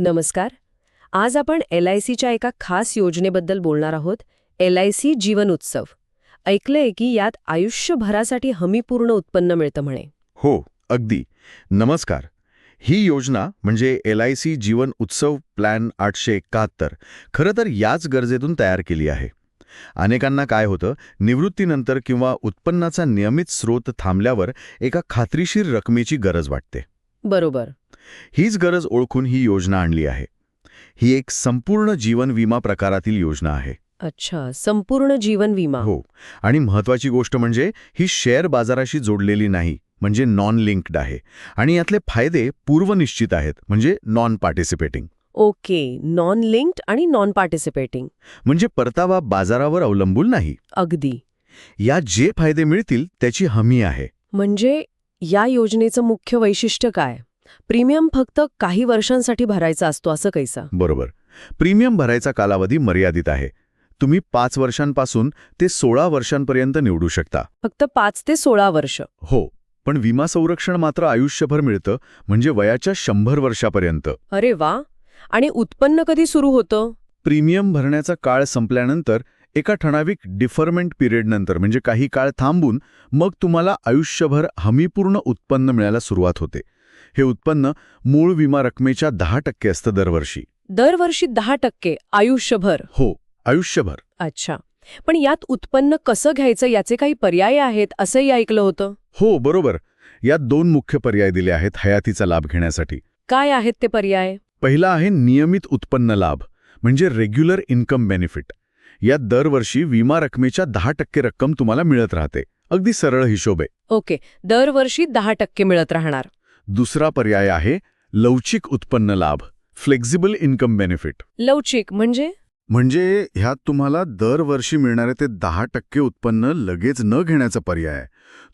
नमस्कार. आज आपण एल आय सीच्या एका खास योजनेबद्दल बोलणार आहोत एल आय सी जीवन उत्सव. ऐकलंय की यात आयुष्यभरासाठी हमीपूर्ण उत्पन्न मिळतं म्हणे. हो अगदी. नमस्कार. ही योजना म्हणजे एल आय सी जीवन उत्सव प्लॅन आठशे एकाहत्तर खरं तर याच गरजेतून तयार केली आहे. अनेकांना काय होतं निवृत्तीनंतर किंवा उत्पन्नाचा नियमित स्रोत थांबल्यावर एका खात्रीशीर रकमेची गरज वाटते. बरोबर. हीच गरज ओळखून ही योजना आणली आहे. ही एक संपूर्ण जीवन विमा प्रकारातील योजना आहे. अच्छा संपूर्ण जीवन विमा. हो आणि महत्वाची गोष्ट म्हणजे ही शेअर बाजाराशी जोडलेली नाही म्हणजे नॉन लिंक्ड आहे. आणि यातले फायदे पूर्वनिश्चित आहेत म्हणजे non participating okay non linked आणि नॉन पार्टिसिपेटिंग म्हणजे परतावा बाजारावर अवलंबून नाही. अगदी. या जे फायदे मिळतील त्याची हमी आहे. म्हणजे या योजनेचं मुख्य वैशिष्ट्य काय? प्रीमियम फक्त काही वर्षांसाठी भरायचा असतो असं कैसा? बरोबर. प्रीमियम भरायचा कालावधी मर्यादित आहे. तुम्ही पाच वर्षांपासून ते सोळा वर्षांपर्यंत निवडू शकता. फक्त पाच ते सोळा वर्ष. हो पण विमा संरक्षण मात्र आयुष्यभर मिळतं म्हणजे वयाच्या शंभर वर्षापर्यंत. अरे वा! आणि उत्पन्न कधी सुरू होतं? प्रीमियम भरण्याचा काळ संपल्यानंतर एका ठराविक डिफरमेंट पिरियडनंतर म्हणजे काही काळ थांबून मग तुम्हाला आयुष्यभर हमीपूर्ण उत्पन्न मिळायला सुरुवात होते. हे उत्पन्न मूळ विमा रकमेच्या दहा टक्के असतं दरवर्षी. दरवर्षी दहा टक्के आयुष्यभर. हो आयुष्यभर. अच्छा. पण यात उत्पन्न कसं घ्यायचं याचे काही पर्याय आहेत असंही ऐकलं होतं. हो बरोबर. यात दोन मुख्य पर्याय दिले आहेत हयातीचा लाभ घेण्यासाठी. काय आहेत ते पर्याय? पहिला आहे नियमित उत्पन्न लाभ म्हणजे रेग्युलर इन्कम बेनिफिट. यात दरवर्षी विमा रकमेच्या दहा टक्के रक्कम तुम्हाला मिळत राहते. अगदी सरळ हिशोब. आहे ओके. दरवर्षी दहा टक्के मिळत राहणार. दुसरा पर्याय आहे लवचिक उत्पन्न लाभ फ्लेक्झिबल इन्कम बेनिफिट. लवचिक म्हणजे? म्हणजे ह्यात तुम्हाला दरवर्षी मिळणारे ते दहा टक्के उत्पन्न लगेच न घेण्याचा पर्याय आहे.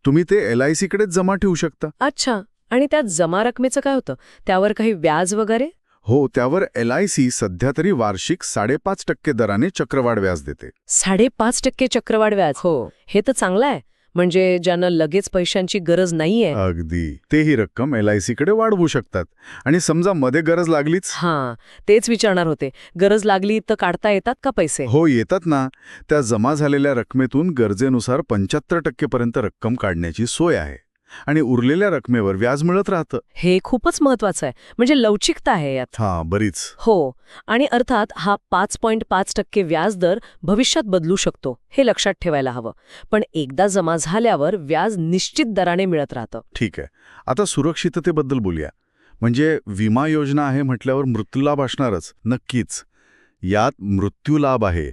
तुम्ही ते एल आय सीकडेच जमा ठेवू शकता. अच्छा आणि त्यात जमा रकमेचं काय होतं? त्यावर काही व्याज वगैरे? हो त्यावर एल आय सी सध्या तरी वार्षिक साडेपाच टक्के दराने चक्रवाढ व्याज देते. साडेपाच टक्के चक्रवाढ व्याज? हो. हे तर चांगलं आहे. म्हणजे ज्यांना लगेच पैशांची गरज नाहीये. अगदी. ते ही रक्कम एल आय सीकडे वाढवू शकतात. आणि समजा मध्ये गरज लागलीच? हां. तेच विचारणार होते. गरज लागली तर काढता येतात का पैसे? हो येतात ना. त्या जमा झालेल्या रकमेतून गरजेनुसार पंच्याहत्तर टक्केपर्यंत रक्कम काढण्याची सोय आहे. आणि उरलेल्या रकमेवर व्याज मिळत राहतं. हे खूपच महत्वाचं आहे. म्हणजे लवचिकता आहे यात. हा बरीच. हो. आणि अर्थात हा पाच पॉईंट पाच टक्के व्याजदर भविष्यात बदलू शकतो हे लक्षात ठेवायला हवं. पण एकदा जमा झाल्यावर व्याज निश्चित दराने मिळत राहतं. ठीक आहे. आता सुरक्षिततेबद्दल बोलूया. म्हणजे विमा योजना आहे म्हटल्यावर मृत्यूलाभ असणारच नक्कीच. यात मृत्यूलाभ आहे.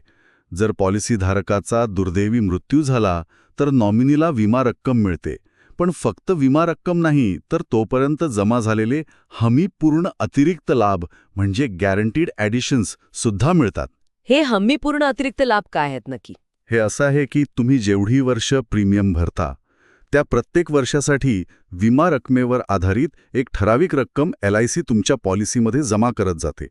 जर पॉलिसीधारकाचा दुर्दैवी मृत्यू झाला तर नॉमिनीला विमा रक्कम मिळते. पण फक्त विमा रक्कम नाही तर तोपर्यंत जमा झालेले हमी पूर्ण अतिरिक्त लाभ म्हणजे गॅरंटीड ॲडिशन्स सुद्धा मिळतात. हे हमीपूर्ण अतिरिक्त लाभ काय आहेत नक्की? हे असं आहे की तुम्ही जेवढी वर्ष प्रीमियम भरता त्या प्रत्येक वर्षासाठी विमा रकमेवर आधारित एक ठराविक रक्कम एल आय सी तुमच्या पॉलिसीमध्ये जमा करत जाते.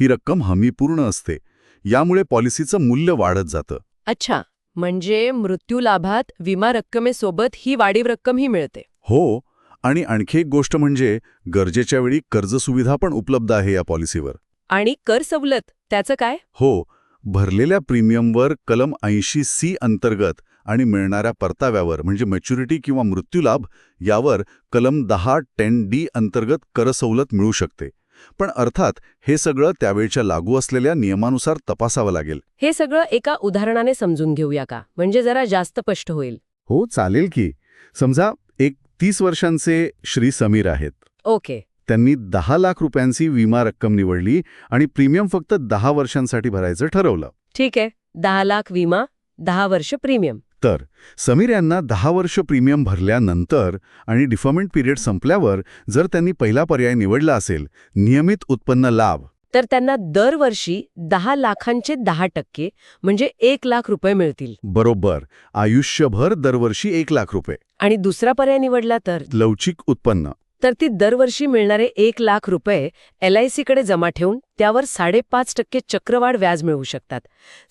ही रक्कम हमीपूर्ण असते. यामुळे पॉलिसीचं मूल्य वाढत जातं. अच्छा. म्हणजे मृत्यू लाभात विमा रक्कमेसोबत ही वाढीव रक्कमही मिळते. हो आणि आणखी एक गोष्ट म्हणजे गरजेच्या वेळी कर्जसुविधा पण उपलब्ध आहे या पॉलिसीवर. आणि कर सवलत त्याचं काय? हो भरलेल्या प्रीमियमवर कलम ऐंशी सी अंतर्गत आणि मिळणाऱ्या परताव्यावर म्हणजे मॅच्युरिटी किंवा मृत्यूलाभ यावर कलम दहा टेन डी अंतर्गत करसवलत मिळू शकते. पण अर्थात हे सगळं त्यावेळच्या लागू असलेल्या नियमानुसार तपासावं लागेल. हे सगळं एका उदाहरणाने समजून घेऊया का? म्हणजे जरा जास्त स्पष्ट होईल. हो चालेल की. समजा एक तीस वर्षांचे श्री समीर आहेत. ओके. त्यांनी दहा लाख रुपयांची विमा रक्कम निवडली आणि प्रीमियम फक्त दहा वर्षांसाठी भरायचं ठरवलं. ठीक आहे. दहा लाख विमा दहा वर्ष प्रीमियम. तर समीर यांना दहा वर्ष प्रीमियम भरल्यानंतर आणि डिफर्मेंट पिरियड संपल्यावर जर त्यांनी पहिला पर्याय निवडला असेल नियमित उत्पन्न लाभ. तर त्यांना दरवर्षी दहा लाखांचे दहा टक्के म्हणजे एक लाख रुपये मिळतील. बरोबर. आयुष्यभर दरवर्षी एक लाख रुपये. आणि दुसरा पर्याय निवडला तर? लवचिक उत्पन्न. तर ती दरवर्षी मिळणारे एक लाख रुपये एल आय सीकडे जमा ठेवून त्यावर साडेपाच टक्के चक्रवाढ व्याज मिळवू शकतात.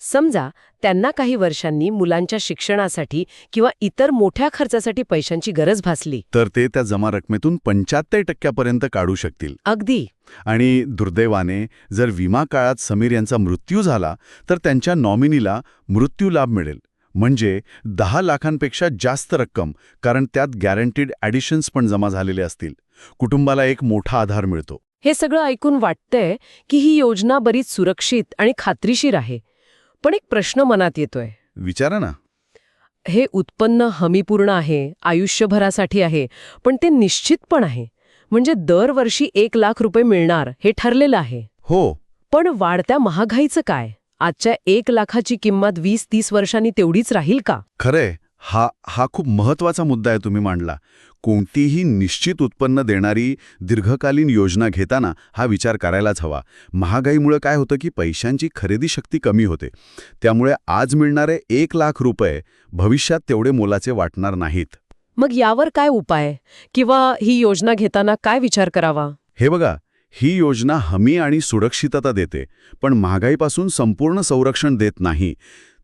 समजा त्यांना काही वर्षांनी मुलांच्या शिक्षणासाठी किंवा इतर मोठ्या खर्चासाठी पैशांची गरज भासली. तर ते त्या जमा रकमेतून पंच्याहत्तर टक्क्यापर्यंत काढू शकतील. अगदी. आणि दुर्दैवाने जर विमा काळात समीर यांचा मृत्यू झाला तर त्यांच्या नॉमिनीला मृत्यू लाभ मिळेल. म्हणजे दहा लाखांपेक्षा जास्त रक्कम कारण त्यात गॅरंटीड ॲडिशन्स पण जमा झालेले असतील. कुटुंबाला एक मोठा आधार मिळतो. हे सगळं ऐकून वाटतंय की ही योजना बरीच सुरक्षित आणि खात्रीशीर आहे. पण एक प्रश्न मनात येतोय. विचारा ना. हे उत्पन्न हमीपूर्ण आहे आयुष्यभरासाठी आहे पण ते निश्चित पण आहे. म्हणजे दरवर्षी एक लाख रुपये मिळणार हे ठरलेलं आहे. हो. पण वाढत्या महागाईचं काय? आजच्या एक लाखाची किंमत वीस तीस वर्षांनी तेवढीच राहील का? खरंय. हा हा खूप महत्त्वाचा मुद्दा आहे तुम्ही मांडला. कोणतीही निश्चित उत्पन्न देणारी दीर्घकालीन योजना घेताना हा विचार करायलाच हवा. महागाईमुळे काय होतं की पैशांची खरेदी शक्ती कमी होते. त्यामुळे आज मिळणारे एक लाख रुपये भविष्यात तेवढे मोलाचे वाटणार नाहीत. मग यावर काय उपाय? किंवा ही योजना घेताना काय विचार करावा? हे बघा ही योजना हमी आणि सुरक्षितता देते पण महागाईपासून संपूर्ण संरक्षण देत नाही.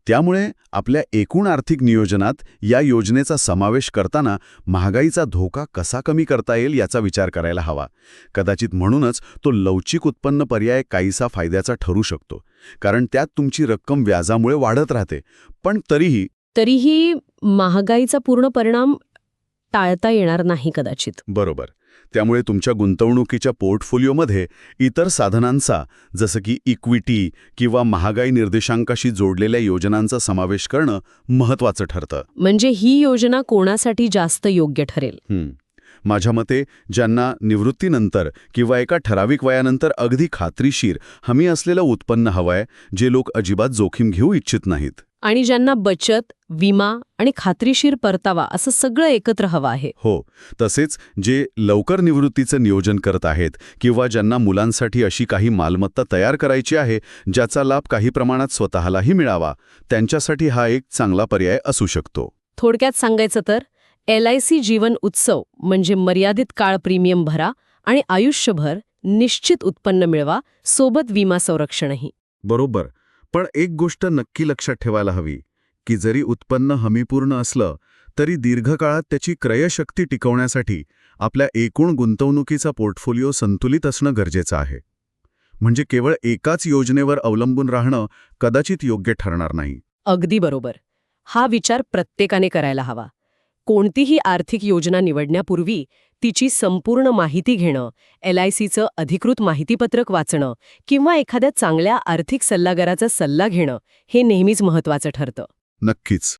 त्यामुळे आपल्या एकूण आर्थिक नियोजनात या योजनेचा समावेश करताना महागाईचा धोका कसा कमी करता येईल याचा विचार करायला हवा. कदाचित म्हणूनच तो लवचिक उत्पन्न पर्याय काहीसा फायद्याचा ठरू शकतो कारण त्यात तुमची रक्कम व्याजामुळे वाढत राहते पण तरीही तरीही महागाईचा पूर्ण परिणाम टाळता येणार नाही कदाचित. बरोबर. त्यामुळे तुमच्या गुंतवणुकीच्या पोर्टफोलिओमध्ये इतर साधनांचा जसं की इक्विटी किंवा महागाई निर्देशांकाशी जोडलेल्या योजनांचा समावेश करणं महत्त्वाचं ठरतं. म्हणजे ही योजना कोणासाठी जास्त योग्य ठरेल. माझ्या मते ज्यांना निवृत्तीनंतर किंवा एका ठराविक वयानंतर अगदी खात्रीशीर हमी असलेलं उत्पन्न हवंय जे लोक अजिबात जोखीम घेऊ इच्छित नाहीत. आणि ज्यांना बचत विमा आणि खात्रीशीर परतावा असं सगळं एकत्र हवं आहे. हो तसेच जे लवकर निवृत्तीचं नियोजन करत आहेत किंवा ज्यांना मुलांसाठी अशी काही मालमत्ता तयार करायची आहे ज्याचा लाभ काही प्रमाणात स्वतःलाही मिळावा त्यांच्यासाठी हा एक चांगला पर्याय असू शकतो. थोडक्यात सांगायचं तर एल आय सी जीवन उत्सव म्हणजे मर्यादित काळ प्रीमियम भरा आणि आयुष्यभर निश्चित उत्पन्न मिळवा सोबत विमा संरक्षणही. बरोबर. पण एक गोष्ट नक्की लक्षात ठेवायला हवी की जरी उत्पन्न हमीपूर्ण असलं तरी दीर्घकाळात त्याची क्रयशक्ती टिकवण्यासाठी आपल्या एकूण गुंतवणुकीचा पोर्टफोलिओ संतुलित असणं गरजेचं आहे. म्हणजे केवळ एकाच योजनेवर अवलंबून राहणं कदाचित योग्य ठरणार नाही. अगदी बरोबर. हा विचार प्रत्येकाने करायला हवा. कोणतीही आर्थिक योजना निवडण्यापूर्वी तिची संपूर्ण माहिती घेणं एल आय सीचं अधिकृत माहितीपत्रक वाचणं किंवा एखाद्या चांगल्या आर्थिक सल्लागाराचा सल्ला घेणं हे नेहमीच महत्वाचं ठरतं. नक्कीच.